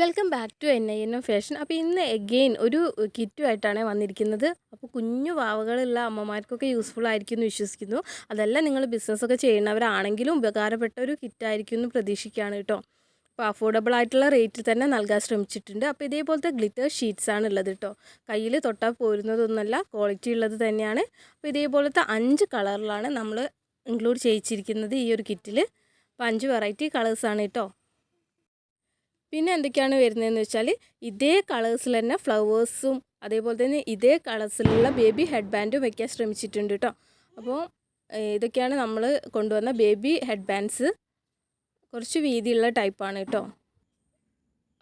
Welcome back to N I N M fashion. അപ്പോൾ ഇന്ന് again ഒരു കിറ്റുമായിട്ടാണ് വന്നിരിക്കുന്നത്. അപ്പോൾ കുഞ്ഞു വാവകളുള്ള അമ്മമാർക്കൊക്കെ യൂസ്ഫുൾ ആയിരിക്കും എന്ന് വിശ്വസിക്കുന്നു. അതല്ല നിങ്ങൾ ബിസിനസ്സൊക്കെ ചെയ്യുന്നവരാണെങ്കിലും ഉപകാരപ്പെട്ട ഒരു കിറ്റായിരിക്കും എന്ന് പ്രതീക്ഷിക്കുകയാണ് കേട്ടോ. അപ്പോൾ അഫോർഡബിൾ ആയിട്ടുള്ള റേറ്റിൽ തന്നെ നൽകാൻ ശ്രമിച്ചിട്ടുണ്ട്. അപ്പോൾ ഇതേപോലത്തെ ഗ്ലിറ്റർ ഷീറ്റ്സ് ആണ് ഉള്ളത് കേട്ടോ. കയ്യിൽ തൊട്ടാൽ പോരുന്നതൊന്നുമല്ല ക്വാളിറ്റി ഉള്ളത് തന്നെയാണ്. അപ്പോൾ ഇതേപോലത്തെ അഞ്ച് കളറിലാണ് നമ്മൾ ഇൻക്ലൂഡ് ചെയ്യിച്ചിരിക്കുന്നത് ഈ ഒരു കിറ്റിൽ അപ്പോൾ അഞ്ച് വെറൈറ്റി കളേഴ്സാണ് കേട്ടോ. പിന്നെ എന്തൊക്കെയാണ് വരുന്നതെന്ന് വെച്ചാൽ ഇതേ കളേഴ്സിൽ തന്നെ ഫ്ലവേഴ്സും അതേപോലെ തന്നെ ഇതേ കളേഴ്സിലുള്ള ബേബി ഹെഡ് ബാൻഡും വയ്ക്കാൻ ശ്രമിച്ചിട്ടുണ്ട് കേട്ടോ അപ്പോൾ ഇതൊക്കെയാണ് നമ്മൾ കൊണ്ടുവന്ന ബേബി ഹെഡ് ബാൻഡ്സ് കുറച്ച് വീതിയുള്ള ടൈപ്പാണ് കേട്ടോ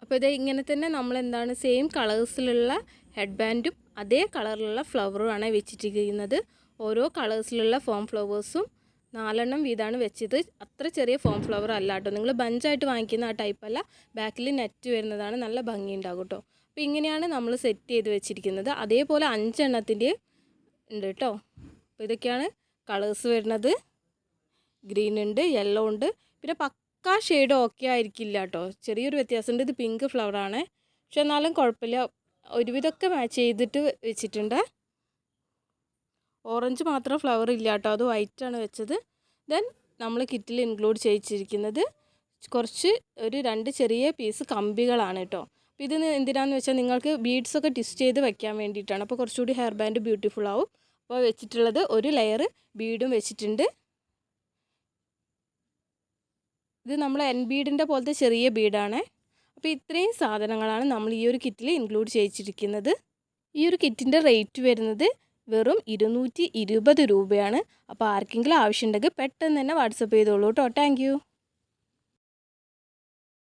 അപ്പോൾ ഇത് ഇങ്ങനെ തന്നെ നമ്മൾ എന്താണ് സെയിം കളേഴ്സിലുള്ള ഹെഡ് ബാൻഡും അതേ കളറിലുള്ള ഫ്ലവറുമാണ് വെച്ചിട്ടിരിക്കുന്നത് ഓരോ കളേഴ്സിലുള്ള ഫോം ഫ്ലവേഴ്സും നാലെണ്ണം വീതമാണ് വെച്ചത്. അത്ര ചെറിയ ഫോം ഫ്ലവർ അല്ല കേട്ടോ. നിങ്ങൾ ബഞ്ചായിട്ട് വാങ്ങിക്കുന്ന ആ ടൈപ്പ് അല്ല. ബാക്കിൽ നെറ്റ് വരുന്നതാണ്. നല്ല ഭംഗി ഉണ്ടാകും കേട്ടോ. അപ്പോൾ ഇങ്ങനെയാണ് നമ്മൾ സെറ്റ് ചെയ്ത് വെച്ചിരിക്കുന്നത്. അതേപോലെ അഞ്ചെണ്ണത്തിന്റെ ഉണ്ട് കേട്ടോ. അപ്പോൾ ഇതൊക്കെയാണ് കളേഴ്സ് വരുന്നത്. ഗ്രീൻ ഉണ്ട് യെല്ലോ ഉണ്ട്. പിന്നെ പക്കാ ഷെയ്ഡ് ഓക്കെ ആയിരിക്കില്ല കേട്ടോ. ചെറിയൊരു വ്യത്യാസമുണ്ട്. ഇത് പിങ്ക് ഫ്ലവറാണ് പക്ഷെ എന്നാലും കുഴപ്പമില്ല. ഒരുവിധമൊക്കെ മാച്ച് ചെയ്തിട്ട് വെച്ചിട്ടുണ്ട്. ഓറഞ്ച് മാത്രം ഫ്ലവർ ഇല്ല കേട്ടോ അത് ആണ് വെച്ചത്. ദെൻ നമ്മൾ കിറ്റിൽ ഇൻക്ലൂഡ് ചെയ്യിച്ചിരിക്കുന്നത് കുറച്ച് ഒരു രണ്ട് ചെറിയ പീസ് കമ്പികളാണ് കേട്ടോ അപ്പോൾ ഇത് എന്തിനാന്ന് വെച്ചാൽ നിങ്ങൾക്ക് ബീഡ്സ് ഒക്കെ ട്വിസ്റ്റ് ചെയ്ത് വെക്കാൻ വേണ്ടിയിട്ടാണ്. അപ്പോൾ കുറച്ചുകൂടി ഹെയർ ബാൻഡ് ബ്യൂട്ടിഫുൾ ആവും. അപ്പോൾ വെച്ചിട്ടുള്ളത് ഒരു ലെയർ ബീഡും വെച്ചിട്ടുണ്ട്. ഇത് നമ്മൾ എൻ ബീഡിന്റെ പോലത്തെ ചെറിയ ബീഡാണ് അപ്പോൾ ഇത്രയും സാധനങ്ങളാണ് നമ്മൾ ഈ ഒരു കിറ്റിൽ ഇൻക്ലൂഡ് ചെയ്യിച്ചിരിക്കുന്നത്. ഈ ഒരു കിറ്റിന്റെ റേറ്റ് വരുന്നത് വെറും ഇരുന്നൂറ്റി ഇരുപത് രൂപയാണ്. അപ്പോൾ ആർക്കെങ്കിലും ആവശ്യമുണ്ടെങ്കിൽ പെട്ടെന്ന് തന്നെ വാട്സപ്പ് ചെയ്തോളൂ കേട്ടോ. താങ്ക്